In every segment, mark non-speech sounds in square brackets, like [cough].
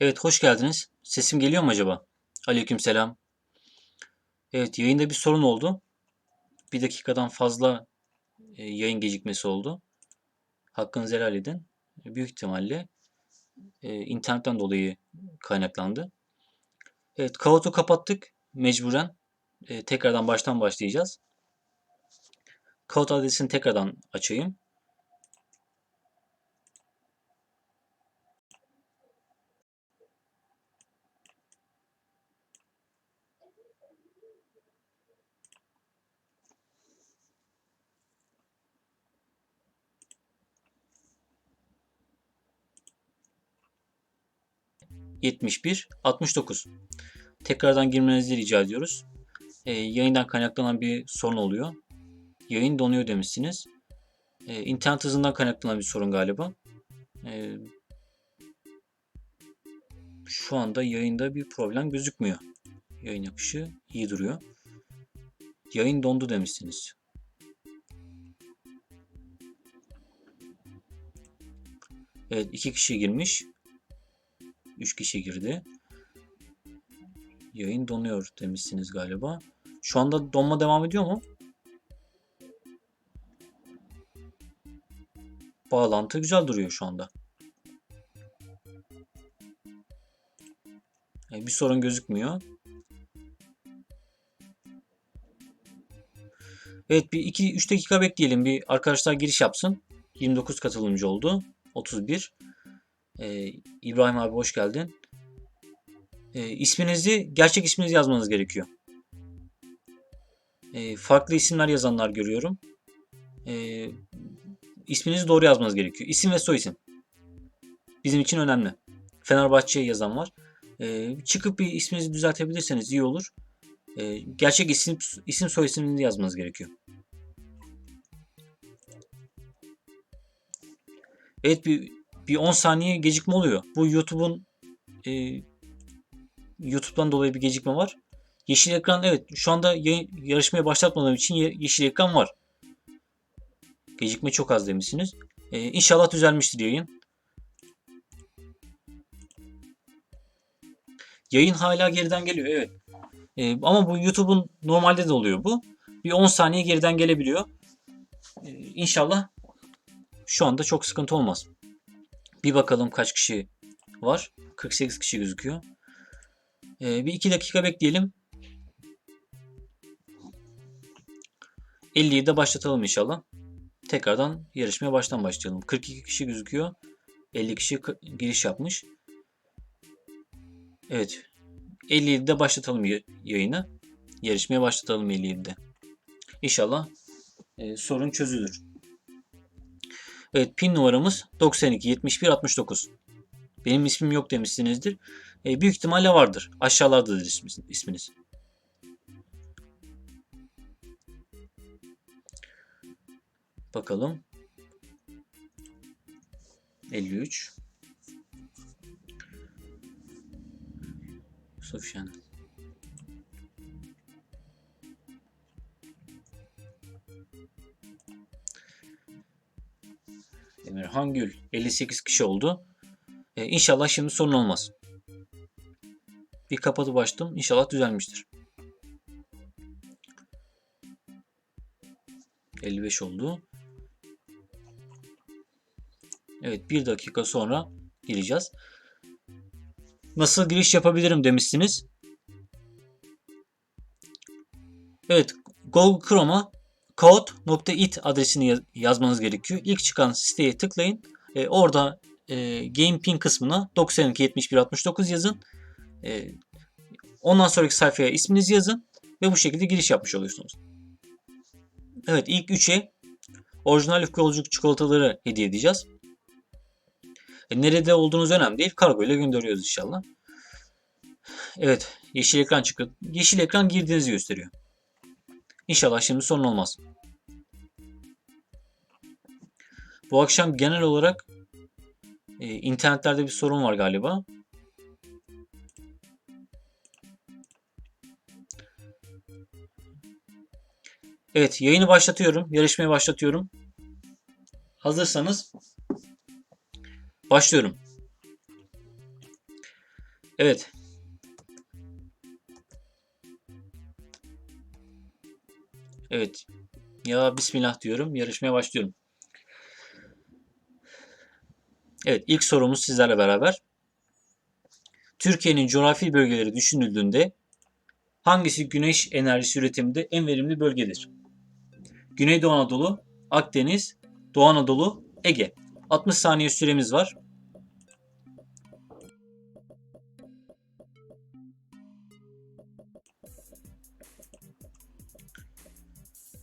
Evet, hoş geldiniz. Sesim geliyor mu acaba? Aleykümselam. Evet, yayında bir sorun oldu. Bir dakikadan fazla e, yayın gecikmesi oldu. Hakkınızı helal edin. Büyük ihtimalle e, internetten dolayı kaynaklandı. Evet, Kahoot'u kapattık mecburen. E, tekrardan baştan başlayacağız. Kahoot adresini tekrardan açayım. ...71, 69. Tekrardan girmenizi rica ediyoruz. E, yayından kaynaklanan bir sorun oluyor. Yayın donuyor demişsiniz. E, internet hızından kaynaklanan bir sorun galiba. E, şu anda yayında bir problem gözükmüyor. Yayın akışı iyi duruyor. Yayın dondu demişsiniz. Evet iki kişi girmiş. Üç kişi girdi. Yayın donuyor demişsiniz galiba. Şu anda donma devam ediyor mu? Bağlantı güzel duruyor şu anda. Bir sorun gözükmüyor. Evet bir 2-3 dakika bekleyelim. Bir arkadaşlar giriş yapsın. 29 katılımcı oldu. 31. Ee, İbrahim abi hoş geldin. Ee, isminizi, gerçek isminizi yazmanız gerekiyor. Ee, farklı isimler yazanlar görüyorum. Ee, isminizi doğru yazmanız gerekiyor. İsim ve soy isim. Bizim için önemli. Fenerbahçe'ye yazan var. Ee, çıkıp bir isminizi düzeltebilirseniz iyi olur. Ee, gerçek isim isim soy ismini yazmanız gerekiyor. Evet bir bir 10 saniye gecikme oluyor. Bu YouTube'un e, YouTube'dan dolayı bir gecikme var. Yeşil ekran evet şu anda yarışmaya başlatmadığım için ye, yeşil ekran var. Gecikme çok az demişsiniz. Ee, inşallah düzelmiştir yayın. Yayın hala geriden geliyor evet. Ee, ama bu YouTube'un normalde de oluyor bu. Bir 10 saniye geriden gelebiliyor. Ee, inşallah şu anda çok sıkıntı olmaz. Bir bakalım kaç kişi var. 48 kişi gözüküyor. Ee, bir 2 dakika bekleyelim. 50'yi de başlatalım inşallah. Tekrardan yarışmaya baştan başlayalım. 42 kişi gözüküyor. 50 kişi giriş yapmış. Evet. 57'de başlatalım yayını. Yarışmaya başlatalım 57'de. İnşallah e, sorun çözülür. Evet pin numaramız 92 71 69. Benim ismim yok demişsinizdir. E, büyük ihtimalle vardır. Aşağılardadır isminiz. Bakalım. 53. Sofyan. Emirhan Gül. 58 kişi oldu. Ee, inşallah şimdi sorun olmaz. Bir kapatıp açtım. İnşallah düzelmiştir. 55 oldu. Evet bir dakika sonra gireceğiz. Nasıl giriş yapabilirim demişsiniz. Evet Google Chrome'a code.it adresini yazmanız gerekiyor. İlk çıkan siteye tıklayın. E, orada e, Game Pin kısmına 92 71 69 yazın. E, ondan sonraki sayfaya isminizi yazın ve bu şekilde giriş yapmış oluyorsunuz. Evet ilk 3'e orijinal yolculuk çikolataları hediye edeceğiz. E, nerede olduğunuz önemli değil. Kargo ile gönderiyoruz inşallah. Evet. Yeşil ekran çıktı. Yeşil ekran girdiğinizi gösteriyor. İnşallah şimdi sorun olmaz. Bu akşam genel olarak e, internetlerde bir sorun var galiba. Evet yayını başlatıyorum. Yarışmayı başlatıyorum. Hazırsanız başlıyorum. Evet. Evet. Ya Bismillah diyorum. Yarışmaya başlıyorum. Evet ilk sorumuz sizlerle beraber. Türkiye'nin coğrafi bölgeleri düşünüldüğünde hangisi güneş enerjisi üretiminde en verimli bölgedir? Güneydoğu Anadolu, Akdeniz, Doğu Anadolu, Ege. 60 saniye süremiz var.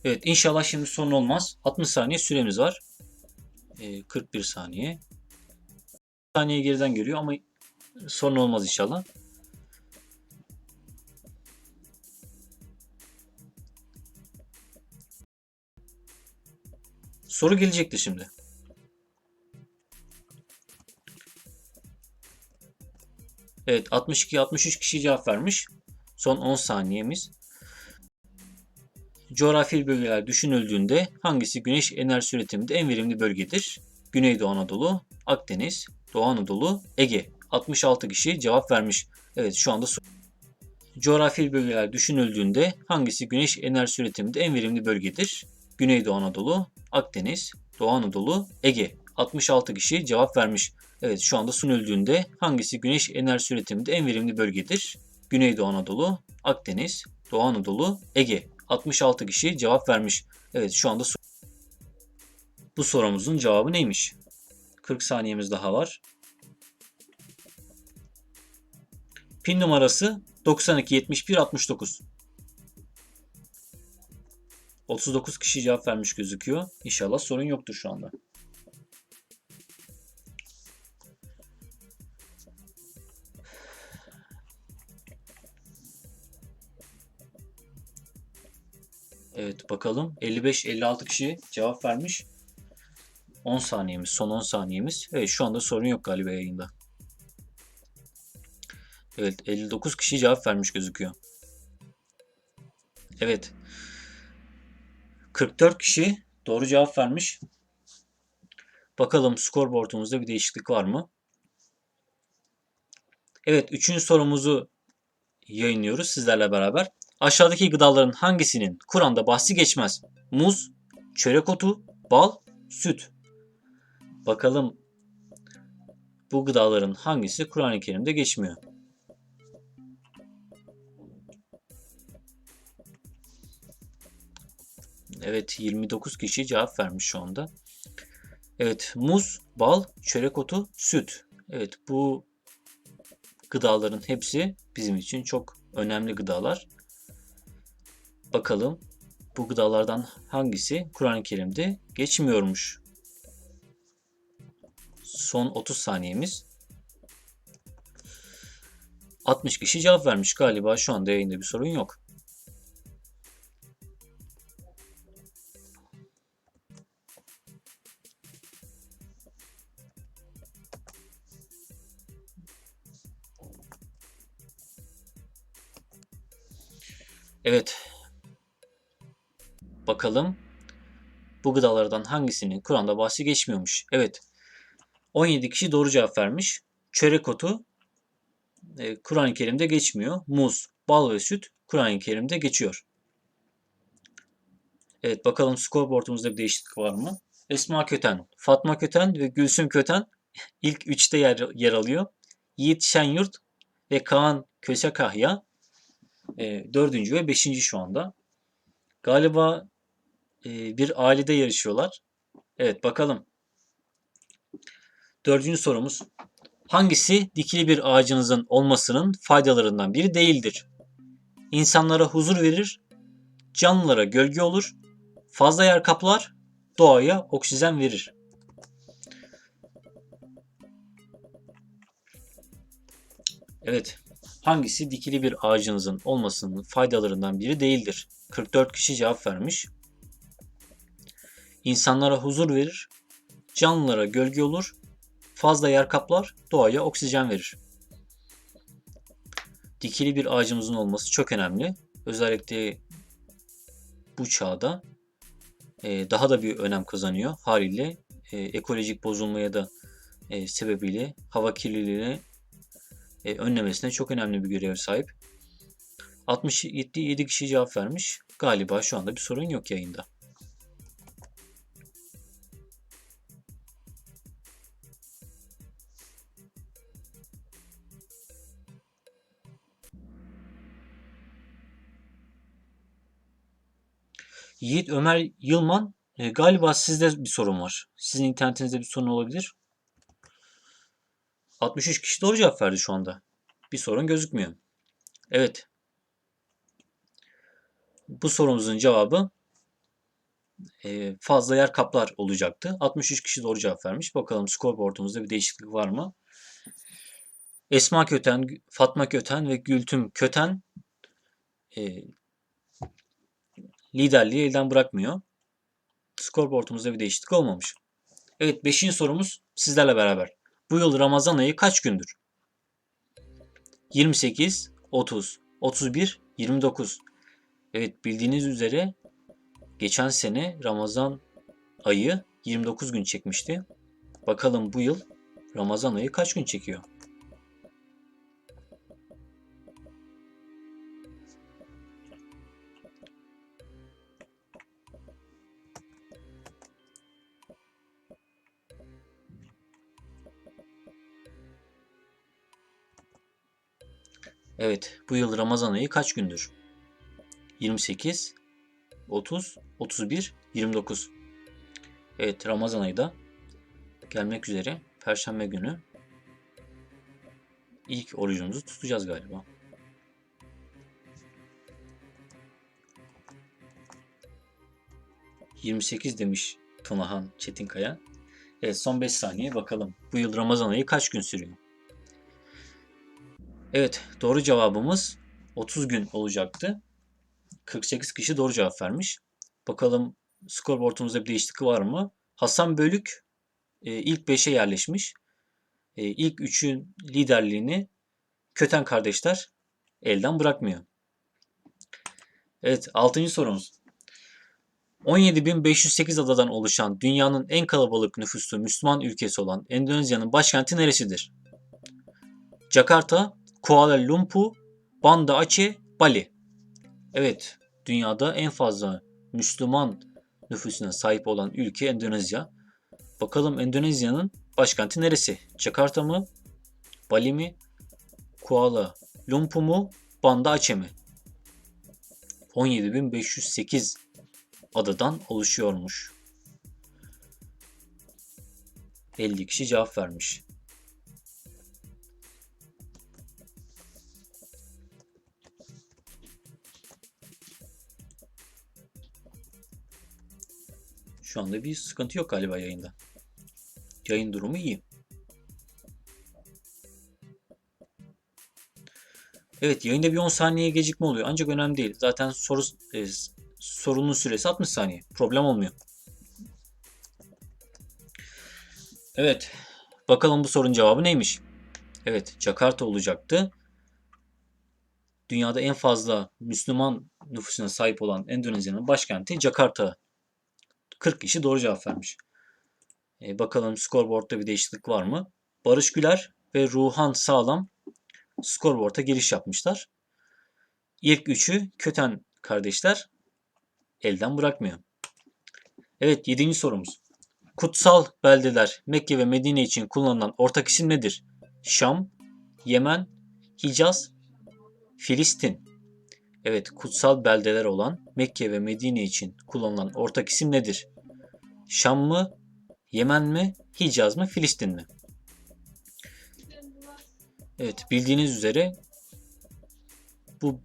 Evet inşallah şimdi sorun olmaz. 60 saniye süremiz var. Ee, 41 saniye. saniye geriden geliyor ama sorun olmaz inşallah. Soru gelecekti şimdi. Evet 62-63 kişi cevap vermiş. Son 10 saniyemiz. Coğrafi bölgeler düşünüldüğünde hangisi güneş enerjisi üretiminde en verimli bölgedir? Güneydoğu Anadolu, Akdeniz, Doğu Anadolu, Ege. 66 kişi cevap vermiş. Evet şu anda Coğrafi bölgeler düşünüldüğünde hangisi güneş enerjisi üretiminde en verimli bölgedir? Güneydoğu Anadolu, Akdeniz, Doğu Anadolu, Ege. 66 kişi cevap vermiş. Evet şu anda sunulduğunda hangisi güneş enerjisi üretiminde en verimli bölgedir? Güneydoğu Anadolu, Akdeniz, Doğu Anadolu, Ege. 66 kişi cevap vermiş. Evet şu anda bu sorumuzun cevabı neymiş? 40 saniyemiz daha var. Pin numarası 92 71 69. 39 kişi cevap vermiş gözüküyor. İnşallah sorun yoktur şu anda. Evet bakalım. 55-56 kişi cevap vermiş. 10 saniyemiz. Son 10 saniyemiz. Evet şu anda sorun yok galiba yayında. Evet 59 kişi cevap vermiş gözüküyor. Evet. 44 kişi doğru cevap vermiş. Bakalım skorboardumuzda bir değişiklik var mı? Evet, üçüncü sorumuzu yayınlıyoruz sizlerle beraber. Aşağıdaki gıdaların hangisinin Kur'an'da bahsi geçmez? Muz, çörek otu, bal, süt. Bakalım bu gıdaların hangisi Kur'an-ı Kerim'de geçmiyor? Evet 29 kişi cevap vermiş şu anda. Evet muz, bal, çörek otu, süt. Evet bu gıdaların hepsi bizim için çok önemli gıdalar. Bakalım bu gıdalardan hangisi Kur'an-ı Kerim'de geçmiyormuş. Son 30 saniyemiz. 60 kişi cevap vermiş galiba şu anda yayında bir sorun yok. Evet. Bakalım. Bu gıdalardan hangisinin Kur'an'da bahsi geçmiyormuş? Evet. 17 kişi doğru cevap vermiş. Çörek otu e, Kur'an-ı Kerim'de geçmiyor. Muz, bal ve süt Kur'an-ı Kerim'de geçiyor. Evet bakalım scoreboardumuzda bir değişiklik var mı? Esma Köten, Fatma Köten ve Gülsüm Köten [laughs] ilk üçte yer, yer alıyor. Yiğit Şenyurt ve Kaan Kösekahya e, dördüncü ve beşinci şu anda. Galiba e, bir ailede yarışıyorlar. Evet bakalım. Dördüncü sorumuz. Hangisi dikili bir ağacınızın olmasının faydalarından biri değildir? İnsanlara huzur verir, canlılara gölge olur, fazla yer kaplar, doğaya oksijen verir. Evet, hangisi dikili bir ağacınızın olmasının faydalarından biri değildir? 44 kişi cevap vermiş. İnsanlara huzur verir, canlılara gölge olur, fazla yer kaplar, doğaya oksijen verir. Dikili bir ağacımızın olması çok önemli. Özellikle bu çağda e, daha da bir önem kazanıyor. Haliyle e, ekolojik bozulmaya da e, sebebiyle hava kirliliğine e, önlemesine çok önemli bir görev sahip. 67 7 kişi cevap vermiş. Galiba şu anda bir sorun yok yayında. Yiğit Ömer Yılman e, galiba sizde bir sorun var. Sizin internetinizde bir sorun olabilir. 63 kişi doğru cevap verdi şu anda. Bir sorun gözükmüyor. Evet. Bu sorumuzun cevabı e, fazla yer kaplar olacaktı. 63 kişi doğru cevap vermiş. Bakalım scoreboardumuzda bir değişiklik var mı? Esma Köten, Fatma Köten ve Gültüm Köten e, liderliği elden bırakmıyor. Scoreboardumuzda bir değişiklik olmamış. Evet 5. sorumuz sizlerle beraber. Bu yıl Ramazan ayı kaç gündür? 28, 30, 31, 29. Evet bildiğiniz üzere geçen sene Ramazan ayı 29 gün çekmişti. Bakalım bu yıl Ramazan ayı kaç gün çekiyor? Evet, bu yıl Ramazan ayı kaç gündür? 28, 30, 31, 29. Evet, Ramazan ayı da gelmek üzere. Perşembe günü ilk orucumuzu tutacağız galiba. ...28 demiş Tunahan Çetinkaya. Evet son 5 saniye bakalım. Bu yıl Ramazan ayı kaç gün sürüyor? Evet doğru cevabımız 30 gün olacaktı. 48 kişi doğru cevap vermiş. Bakalım skorboardumuzda bir değişiklik var mı? Hasan Bölük e, ilk 5'e yerleşmiş. E, ilk 3'ün liderliğini Köten kardeşler elden bırakmıyor. Evet 6. sorumuz. 17.508 adadan oluşan dünyanın en kalabalık nüfuslu Müslüman ülkesi olan Endonezya'nın başkenti neresidir? Jakarta, Kuala Lumpur, Banda Aceh, Bali. Evet, dünyada en fazla Müslüman nüfusuna sahip olan ülke Endonezya. Bakalım Endonezya'nın başkenti neresi? Jakarta mı? Bali mi? Kuala Lumpur mu? Banda Aceh mi? 17.508 adadan oluşuyormuş. 50 kişi cevap vermiş. Şu anda bir sıkıntı yok galiba yayında. Yayın durumu iyi. Evet yayında bir 10 saniye gecikme oluyor ancak önemli değil. Zaten soru e, sorunun süresi 60 saniye. Problem olmuyor. Evet. Bakalım bu sorunun cevabı neymiş? Evet, Jakarta olacaktı. Dünyada en fazla Müslüman nüfusuna sahip olan Endonezya'nın başkenti Jakarta 40 kişi doğru cevap vermiş. E, bakalım scoreboard'da bir değişiklik var mı? Barış Güler ve Ruhan Sağlam scoreboard'a giriş yapmışlar. İlk üçü Köten kardeşler elden bırakmıyor. Evet 7. sorumuz. Kutsal beldeler Mekke ve Medine için kullanılan ortak isim nedir? Şam, Yemen, Hicaz, Filistin. Evet kutsal beldeler olan Mekke ve Medine için kullanılan ortak isim nedir? Şam mı, Yemen mi, Hicaz mı, Filistin mi? Evet bildiğiniz üzere bu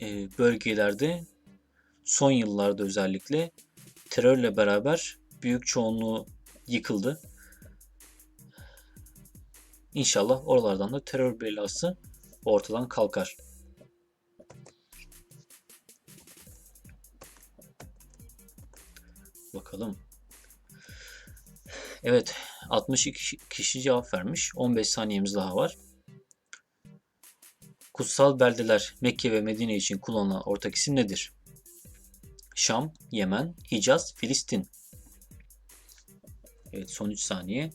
e, bölgelerde son yıllarda özellikle terörle beraber büyük çoğunluğu yıkıldı. İnşallah oralardan da terör belası ortadan kalkar. Bakalım. Evet 62 kişi cevap vermiş. 15 saniyemiz daha var. Kutsal beldeler Mekke ve Medine için kullanılan ortak isim nedir? Şam, Yemen, Hicaz, Filistin. Evet son 3 saniye.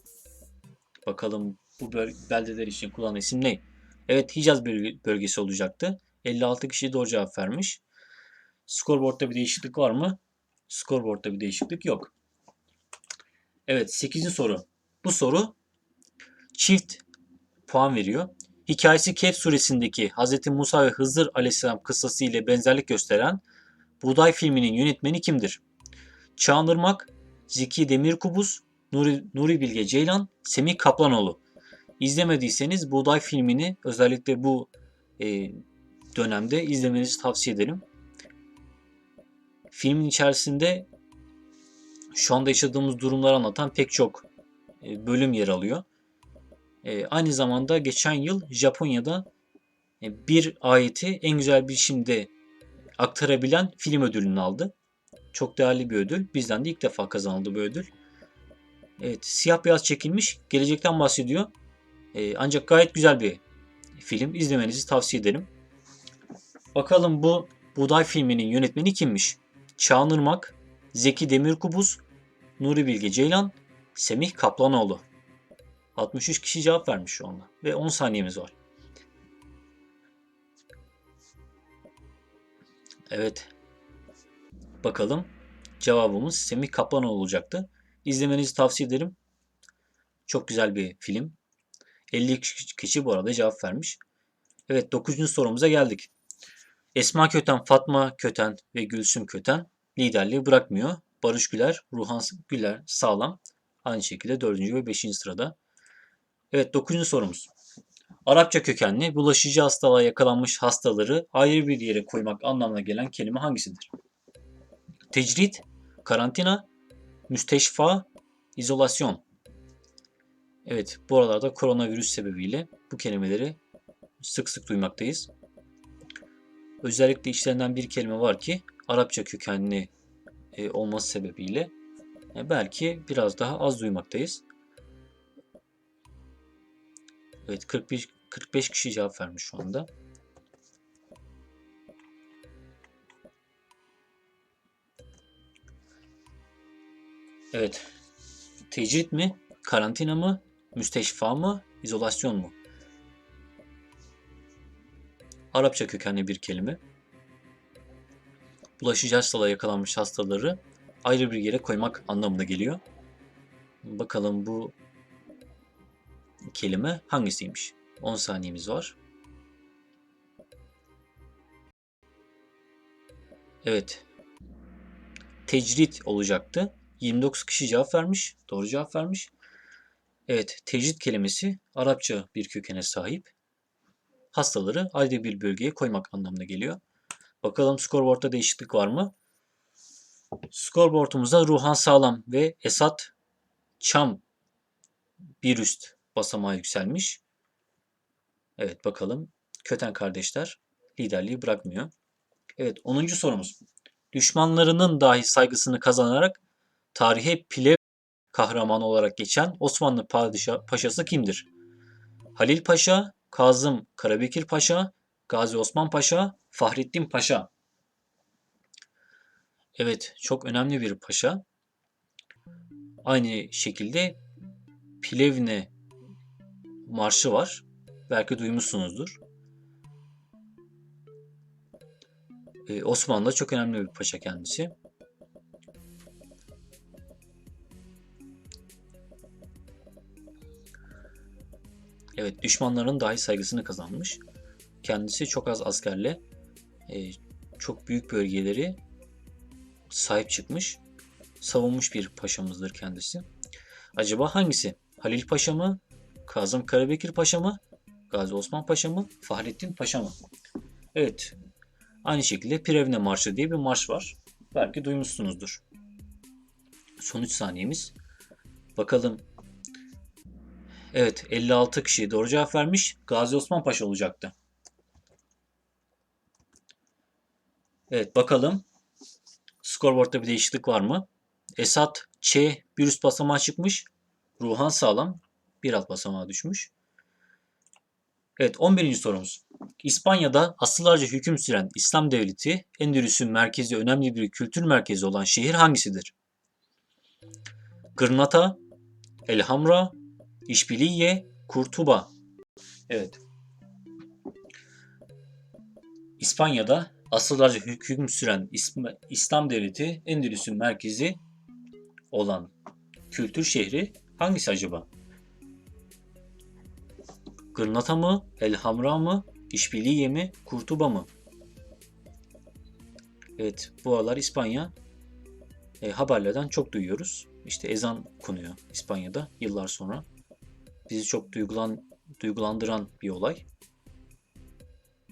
Bakalım bu beldeler için kullanılan isim ne? Evet Hicaz bölge- bölgesi olacaktı. 56 kişi doğru cevap vermiş. Scoreboard'da bir değişiklik var mı? Scoreboard'da bir değişiklik yok. Evet 8. soru. Bu soru çift puan veriyor. Hikayesi Kehf suresindeki Hz. Musa ve Hızır aleyhisselam kıssası ile benzerlik gösteren Buğday filminin yönetmeni kimdir? Çağan Irmak, Zeki Demirkubuz, Nuri, Nuri Bilge Ceylan, Semih Kaplanoğlu. İzlemediyseniz Buğday filmini özellikle bu e, dönemde izlemenizi tavsiye ederim. Filmin içerisinde şu anda yaşadığımız durumları anlatan pek çok e, bölüm yer alıyor. E, aynı zamanda geçen yıl Japonya'da e, bir ayeti en güzel biçimde aktarabilen film ödülünü aldı. Çok değerli bir ödül. Bizden de ilk defa kazanıldı bu ödül. Evet, siyah beyaz çekilmiş. Gelecekten bahsediyor. Ancak gayet güzel bir film. İzlemenizi tavsiye ederim. Bakalım bu Buğday filminin yönetmeni kimmiş? Çağan Irmak, Zeki Demirkubuz, Nuri Bilge Ceylan, Semih Kaplanoğlu. 63 kişi cevap vermiş şu anda. Ve 10 saniyemiz var. Evet. Bakalım. Cevabımız Semih Kaplanoğlu olacaktı. İzlemenizi tavsiye ederim. Çok güzel bir film. 50 kişi bu arada cevap vermiş. Evet 9. sorumuza geldik. Esma Köten, Fatma Köten ve Gülsüm Köten liderliği bırakmıyor. Barış Güler, Ruhan Güler sağlam. Aynı şekilde 4. ve 5. sırada. Evet 9. sorumuz. Arapça kökenli bulaşıcı hastalığa yakalanmış hastaları ayrı bir yere koymak anlamına gelen kelime hangisidir? Tecrit, karantina, müsteşfa, izolasyon. Evet bu aralarda koronavirüs sebebiyle bu kelimeleri sık sık duymaktayız. Özellikle işlerinden bir kelime var ki Arapça kökenli e, olması sebebiyle e, belki biraz daha az duymaktayız. Evet 41 45 kişi cevap vermiş şu anda. Evet. Tecrit mi? Karantina mı? Müsteşfa mı? İzolasyon mu? Arapça kökenli bir kelime. Bulaşıcı hastalığa yakalanmış hastaları ayrı bir yere koymak anlamına geliyor. Bakalım bu kelime hangisiymiş? 10 saniyemiz var. Evet. Tecrit olacaktı. 29 kişi cevap vermiş. Doğru cevap vermiş. Evet, tecrit kelimesi Arapça bir kökene sahip. Hastaları ayrı bir bölgeye koymak anlamına geliyor. Bakalım scoreboard'da değişiklik var mı? Scoreboard'umuzda Ruhan Sağlam ve Esat Çam bir üst basamağa yükselmiş. Evet bakalım. Köten kardeşler liderliği bırakmıyor. Evet 10. sorumuz. Düşmanlarının dahi saygısını kazanarak tarihe Pilev kahramanı olarak geçen Osmanlı padişah paşası kimdir? Halil Paşa, Kazım Karabekir Paşa, Gazi Osman Paşa, Fahrettin Paşa. Evet, çok önemli bir paşa. Aynı şekilde Plevne marşı var. Belki duymuşsunuzdur. Ee, Osmanlı'da çok önemli bir paşa kendisi. Evet, düşmanların dahi saygısını kazanmış. Kendisi çok az askerle e, çok büyük bölgeleri sahip çıkmış, savunmuş bir paşamızdır kendisi. Acaba hangisi? Halil Paşa mı? Kazım Karabekir Paşa mı? Gazi Osman Paşa mı? Fahrettin Paşa mı? Evet. Aynı şekilde Pirevne Marşı diye bir marş var. Belki duymuşsunuzdur. Son 3 saniyemiz. Bakalım. Evet 56 kişi doğru cevap vermiş. Gazi Osman Paşa olacaktı. Evet bakalım. Scoreboard'da bir değişiklik var mı? Esat Ç bir üst basamağa çıkmış. Ruhan Sağlam bir alt basamağa düşmüş. Evet 11. sorumuz. İspanya'da asıllarca hüküm süren İslam devleti Endülüs'ün merkezi önemli bir kültür merkezi olan şehir hangisidir? Gırnata, Elhamra, İşbiliye, Kurtuba. Evet. İspanya'da asırlarca hük- hüküm süren İslam devleti Endülüs'ün merkezi olan kültür şehri hangisi acaba? Gırnata mı? Elhamra mı? İşbiliye mi? Kurtuba mı? Evet bu aralar İspanya e, haberlerden çok duyuyoruz. İşte ezan konuyor İspanya'da yıllar sonra. Bizi çok duygulan, duygulandıran bir olay.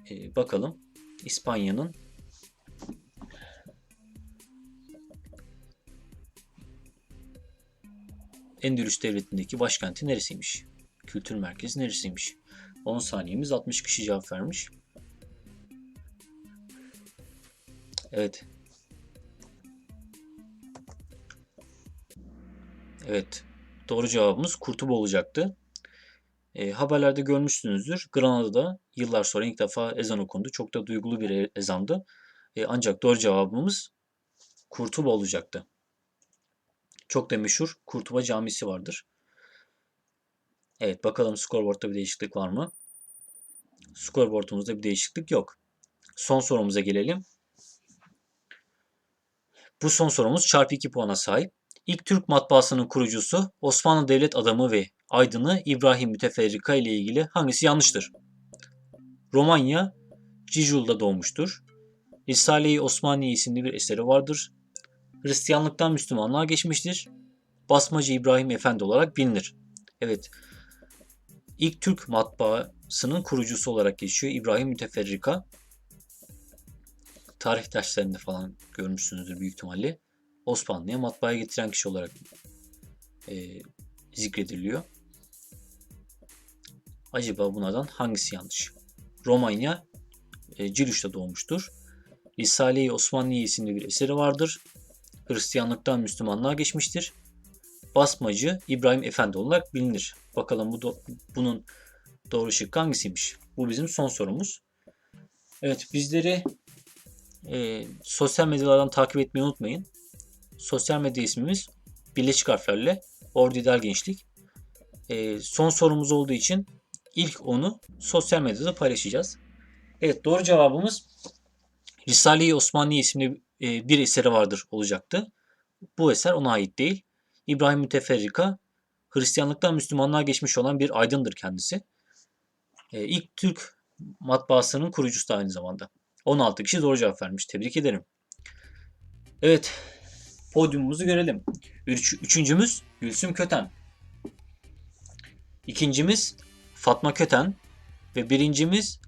E, bakalım İspanya'nın Endülüs Devleti'ndeki başkenti neresiymiş? Kültür merkezi neresiymiş? 10 saniyemiz 60 kişi cevap vermiş. Evet. Evet. Doğru cevabımız Kurtuba olacaktı. E, haberlerde görmüşsünüzdür. Granada'da yıllar sonra ilk defa ezan okundu. Çok da duygulu bir e- ezandı. E, ancak doğru cevabımız Kurtuba olacaktı. Çok da meşhur Kurtuba Camisi vardır. Evet bakalım scoreboard'da bir değişiklik var mı? Scoreboard'umuzda bir değişiklik yok. Son sorumuza gelelim. Bu son sorumuz çarpı 2 puana sahip. İlk Türk matbaasının kurucusu Osmanlı devlet adamı ve aydını İbrahim Müteferrika ile ilgili hangisi yanlıştır? Romanya Cicul'da doğmuştur. Risale-i Osmaniye isimli bir eseri vardır. Hristiyanlıktan Müslümanlığa geçmiştir. Basmacı İbrahim Efendi olarak bilinir. Evet. İlk Türk matbaasının kurucusu olarak geçiyor İbrahim Müteferrika. Tarih derslerinde falan görmüşsünüzdür büyük ihtimalle. Osmanlı'ya matbaaya getiren kişi olarak e, zikrediliyor. Acaba bunlardan hangisi yanlış? Romanya e, Cilüş'te doğmuştur. Risale-i Osmaniye isimli bir eseri vardır. Hristiyanlıktan Müslümanlığa geçmiştir. Basmacı İbrahim Efendi olarak bilinir. Bakalım bu do- bunun doğru şıkkı hangisiymiş? Bu bizim son sorumuz. Evet bizleri e, sosyal medyalardan takip etmeyi unutmayın. Sosyal medya ismimiz birleşik harflerle Ordidal Gençlik. E, son sorumuz olduğu için ilk onu sosyal medyada paylaşacağız. Evet doğru cevabımız Risale-i Osmaniye isimli e, bir eseri vardır olacaktı. Bu eser ona ait değil. İbrahim Müteferrika Hristiyanlıktan Müslümanlığa geçmiş olan bir aydındır kendisi. E, ilk Türk matbaasının kurucusu da aynı zamanda. 16 kişi doğru cevap vermiş. Tebrik ederim. Evet. Podyumumuzu görelim. Üç, üçüncümüz Gülsüm Köten. İkincimiz Fatma Köten. Ve birincimiz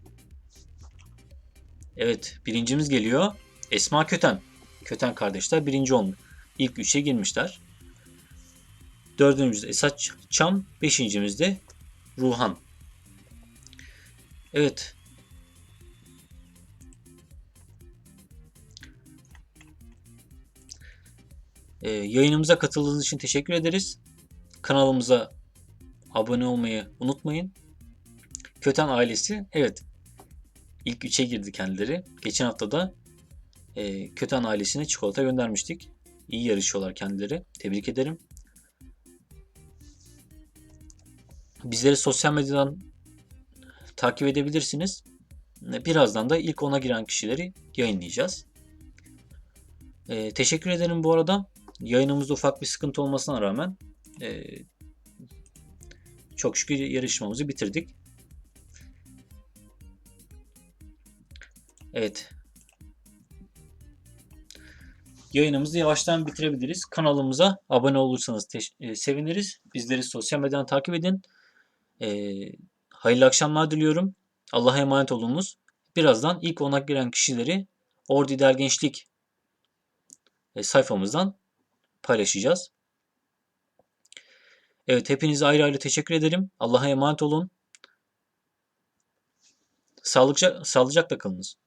Evet birincimiz geliyor. Esma Köten. Köten kardeşler birinci olmuş. İlk üçe girmişler. Dördüncümüzde Esat Çam. Beşincimizde Ruhan. Evet. Ee, yayınımıza katıldığınız için teşekkür ederiz. Kanalımıza abone olmayı unutmayın. Köten ailesi evet ilk üçe girdi kendileri. Geçen hafta da e, Köten ailesine çikolata göndermiştik. İyi yarışıyorlar kendileri. Tebrik ederim. Bizleri sosyal medyadan takip edebilirsiniz. Birazdan da ilk ona giren kişileri yayınlayacağız. E, teşekkür ederim bu arada. Yayınımızda ufak bir sıkıntı olmasına rağmen e, çok şükür yarışmamızı bitirdik. Evet. Yayınımızı yavaştan bitirebiliriz. Kanalımıza abone olursanız e, seviniriz. Bizleri sosyal medyadan takip edin. E, hayırlı akşamlar diliyorum. Allah'a emanet olunuz. Birazdan ilk ona giren kişileri Ordidel Gençlik e, sayfamızdan paylaşacağız. Evet hepinize ayrı ayrı teşekkür ederim. Allah'a emanet olun. Sağlıkça, sağlıcakla kalınız.